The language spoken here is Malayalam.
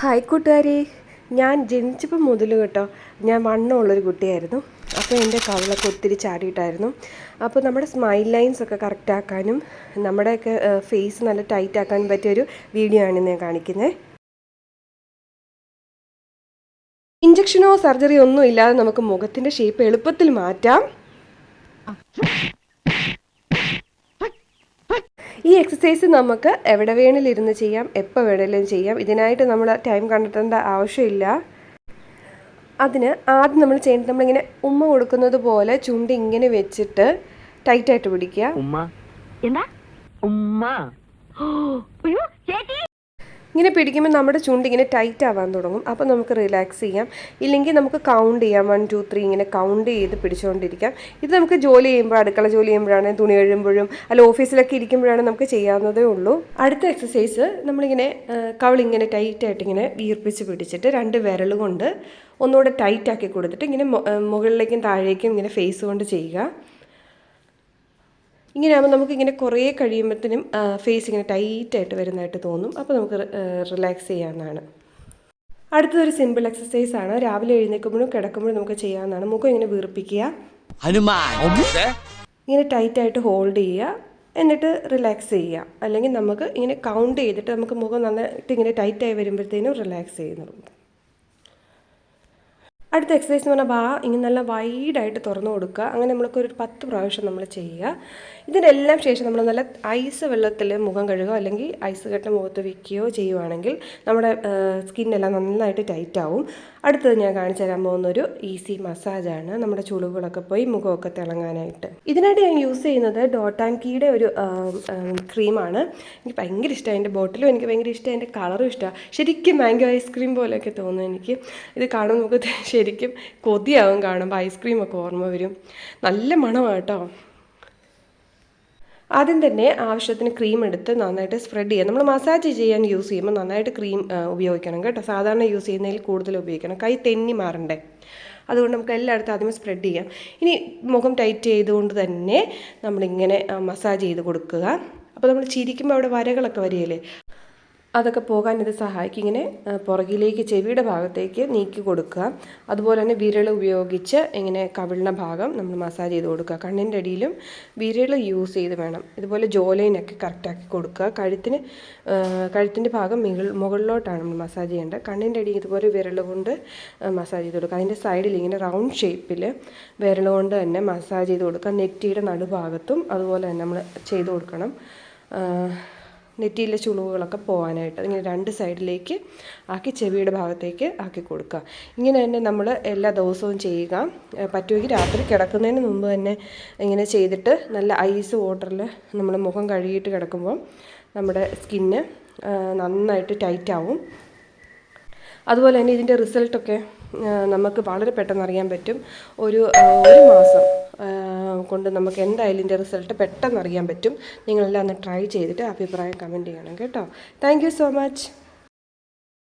ഹായ് കൂട്ടുകാരി. ഞാൻ ജനിച്ചപ്പോൾ മുതൽ കേട്ടോ ഞാൻ വണ്ണമുള്ളൊരു കുട്ടിയായിരുന്നു. അപ്പോൾ എന്റെ കവിളൊക്കെ ഒത്തിരി ചാടിയിട്ടായിരുന്നു. അപ്പോൾ നമ്മുടെ സ്മൈൽ ലൈൻസ് ഒക്കെ കറക്റ്റ് ആക്കാനും നമ്മുടെയൊക്കെ ഫേസ് നല്ല ടൈറ്റ് ആക്കാനും പറ്റിയൊരു വീഡിയോ ആണ് ഞാൻ കാണിക്കുന്നത് ഇഞ്ചക്ഷനോ സർജറിയോ ഒന്നും ഇല്ലാതെ നമുക്ക് മുഖത്തിന്റെ ഷേപ്പ് എളുപ്പത്തിൽ മാറ്റാം. ഈ എക്സസൈസ് നമുക്ക് എവിടെ വേണേലും ഇരുന്ന് ചെയ്യാം എപ്പോൾ വേണേലും ചെയ്യാം. ഇതിനായിട്ട് നമ്മൾ ടൈം കണ്ടെത്തേണ്ട ആവശ്യമില്ല. അതിന് ആദ്യം നമ്മൾ ചെയ്യേണ്ടത് നമ്മളിങ്ങനെ ഉമ്മ കൊടുക്കുന്നത് പോലെ ചുണ്ടി ഇങ്ങനെ വെച്ചിട്ട് ടൈറ്റായിട്ട് പിടിക്കുക. ഉമ്മ. എന്താ? ഉമ്മ. ഇങ്ങനെ പിടിക്കുമ്പോൾ നമ്മുടെ ചുണ്ട് ഇങ്ങനെ ടൈറ്റ് ആവാൻ തുടങ്ങും. അപ്പോൾ നമുക്ക് റിലാക്സ് ചെയ്യാം. ഇല്ലെങ്കിൽ നമുക്ക് കൗണ്ട് ചെയ്യാം. വൺ ടു ത്രീ ഇങ്ങനെ കൗണ്ട് ചെയ്ത് പിടിച്ചുകൊണ്ടിരിക്കാം. ഇത് നമുക്ക് ജോലി ചെയ്യുമ്പോൾ അടുക്കള ജോലി ചെയ്യുമ്പോഴാണ് തുണി കഴിയുമ്പോഴും അല്ല ഓഫീസിലൊക്കെ ഇരിക്കുമ്പോഴാണ് നമുക്ക് ചെയ്യാവുന്നതേ ഉള്ളൂ. അടുത്ത എക്സസൈസ് നമ്മളിങ്ങനെ കവളിങ്ങനെ ടൈറ്റായിട്ട് ഇങ്ങനെ വീർപ്പിച്ച് പിടിച്ചിട്ട് രണ്ട് വിരൽ കൊണ്ട് ഒന്നുകൂടെ ടൈറ്റ് ആക്കി കൊടുത്തിട്ട് ഇങ്ങനെ മുകളിലേക്കും താഴേക്കും ഇങ്ങനെ ഫേസ് കൊണ്ട് ചെയ്യുക. ഇങ്ങനെ ആകുമ്പോൾ നമുക്ക് ഇങ്ങനെ കുറേ കഴിയുമ്പോഴത്തേനും ഫേസ് ഇങ്ങനെ ടൈറ്റായിട്ട് വരുന്നതായിട്ട് തോന്നും. അപ്പോൾ നമുക്ക് റിലാക്സ് ചെയ്യാവുന്നതാണ്. അടുത്തൊരു സിമ്പിൾ എക്സസൈസ് ആണ്. രാവിലെ എഴുന്നേൽക്കുമ്പോഴും കിടക്കുമ്പോഴും നമുക്ക് ചെയ്യാവുന്നതാണ്. മുഖം ഇങ്ങനെ വീർപ്പിക്കുക. ഇങ്ങനെ ടൈറ്റായിട്ട് ഹോൾഡ് ചെയ്യുക. എന്നിട്ട് റിലാക്സ് ചെയ്യുക. അല്ലെങ്കിൽ നമുക്ക് ഇങ്ങനെ കൗണ്ട് ചെയ്തിട്ട് നമുക്ക് മുഖം നന്നായിട്ട് ഇങ്ങനെ ടൈറ്റായി വരുമ്പോഴത്തേനും റിലാക്സ് ചെയ്യുന്നു അടുത്ത എക്സസൈസ് എന്ന് പറഞ്ഞാൽ ബാ ഇങ്ങനെ നല്ല വൈഡായിട്ട് തുറന്നു കൊടുക്കുക. അങ്ങനെ നമ്മൾക്ക് ഒരു പത്ത് പ്രാവശ്യം നമ്മൾ ചെയ്യുക. ഇതിനെല്ലാം ശേഷം നമ്മൾ നല്ല ഐസ് വെള്ളത്തിൽ മുഖം കഴുകുക. അല്ലെങ്കിൽ ഐസ് കെട്ട മുഖത്ത് വയ്ക്കുകയോ ചെയ്യുവാണെങ്കിൽ നമ്മുടെ സ്കിന്നെല്ലാം നന്നായിട്ട് ടൈറ്റ് ആവും. അടുത്തത് ഞാൻ കാണിച്ചു തരാൻ പോകുന്നൊരു ഈസി മസാജാണ് നമ്മുടെ ചുളിവുകളൊക്കെ പോയി മുഖമൊക്കെ തിളങ്ങാനായിട്ട്. ഇതിനായിട്ട് ഞാൻ യൂസ് ചെയ്യുന്നത് ഡോട്ട് ഒരു ക്രീമാണ് എനിക്ക് ഭയങ്കര ഇഷ്ടമാണ് അതിന്റെ ബോട്ടിലും എനിക്ക് ഭയങ്കര ഇഷ്ടമാണ് അതിന്റെ കളറും ഇഷ്ടമാണ് ശരിക്കും മാംഗോ ഐസ്ക്രീം പോലെയൊക്കെ തോന്നുന്നു എനിക്ക്. ഇത് കാണുമ്പോൾ നമുക്ക് ശരിക്കും കൊതിയാവും കാണുമ്പോൾ ഐസ്ക്രീമൊക്കെ ഓർമ്മ വരും. നല്ല മണമാണ് കേട്ടോ. ആദ്യം തന്നെ ആവശ്യത്തിന് ക്രീം എടുത്ത് നന്നായിട്ട് സ്പ്രെഡ് ചെയ്യുക. നമ്മൾ മസാജ് ചെയ്യാൻ യൂസ് ചെയ്യുമ്പോൾ നന്നായിട്ട് ക്രീം ഉപയോഗിക്കണം കേട്ടോ. സാധാരണ യൂസ് ചെയ്യുന്നതിൽ കൂടുതൽ ഉപയോഗിക്കണം. കൈ തെന്നി മാറണ്ടേ? അതുകൊണ്ട് നമുക്ക് എല്ലായിടത്തും ആദ്യമേ സ്പ്രെഡ് ചെയ്യാം. ഇനി മുഖം ടൈറ്റ് ചെയ്തുകൊണ്ട് തന്നെ നമ്മളിങ്ങനെ മസാജ് ചെയ്ത് കൊടുക്കുക. അപ്പോൾ നമ്മൾ ചിരിക്കുമ്പോൾ അവിടെ വരകളൊക്കെ വരികയില്ലേ? അതൊക്കെ പോകാൻ ഇത് സഹായിക്കും. ഇങ്ങനെ പുറകിലേക്ക് ചെവിയുടെ ഭാഗത്തേക്ക് നീക്കി കൊടുക്കുക. അതുപോലെ തന്നെ വിരൽ ഉപയോഗിച്ച് ഇങ്ങനെ കവിളിന ഭാഗം നമ്മൾ മസാജ് ചെയ്ത് കൊടുക്കുക. കണ്ണിന്റെ അടിയിലും വിരൽ യൂസ് ചെയ്ത് വേണം. ഇതുപോലെ ജോലൈനൊക്കെ കറക്റ്റാക്കി കൊടുക്കുക. കഴുത്തിന് കഴുത്തിന്റെ ഭാഗം മികൾ മുകളിലോട്ടാണ് നമ്മൾ മസാജ് ചെയ്യേണ്ടത്. കണ്ണിന്റെ അടിയിൽ ഇതുപോലെ വിരൽ കൊണ്ട് മസാജ് ചെയ്ത് കൊടുക്കുക. അതിന്റെ സൈഡിൽ ഇങ്ങനെ റൗണ്ട് ഷേപ്പിൽ വിരൽ കൊണ്ട് തന്നെ മസാജ് ചെയ്ത് കൊടുക്കുക. നെറ്റിയുടെ നടുഭാഗത്തും അതുപോലെ തന്നെ നമ്മൾ ചെയ്ത് കൊടുക്കണം. നെറ്റിയിലെ ചുളിവുകളൊക്കെ പോകാനായിട്ട് ഇങ്ങനെ രണ്ട് സൈഡിലേക്ക് ആക്കി ചെവിയുടെ ഭാഗത്തേക്ക് ആക്കി കൊടുക്കുക. ഇങ്ങനെ തന്നെ നമ്മൾ എല്ലാ ദിവസവും ചെയ്യുക. പറ്റുമെങ്കിൽ രാത്രി കിടക്കുന്നതിന് മുമ്പ് തന്നെ ഇങ്ങനെ ചെയ്തിട്ട് നല്ല ഐസ് വാട്ടറിൽ നമ്മൾ മുഖം കഴുകിയിട്ട് കിടക്കുമ്പോൾ നമ്മുടെ സ്കിന്ന് നന്നായിട്ട് ടൈറ്റാവും. അതുപോലെ തന്നെ ഇതിന്റെ റിസൾട്ടൊക്കെ നമുക്ക് വളരെ പെട്ടെന്ന് അറിയാൻ പറ്റും. ഒരു ഒരു മാസം കൊണ്ട് നമുക്ക് എന്തായാലും ഇതിന്റെ റിസൾട്ട് പെട്ടെന്ന് അറിയാൻ പറ്റും. നിങ്ങളെല്ലാം ഒന്ന് ട്രൈ ചെയ്തിട്ട് അഭിപ്രായം കമന്റ് ചെയ്യണം കേട്ടോ. Thank so much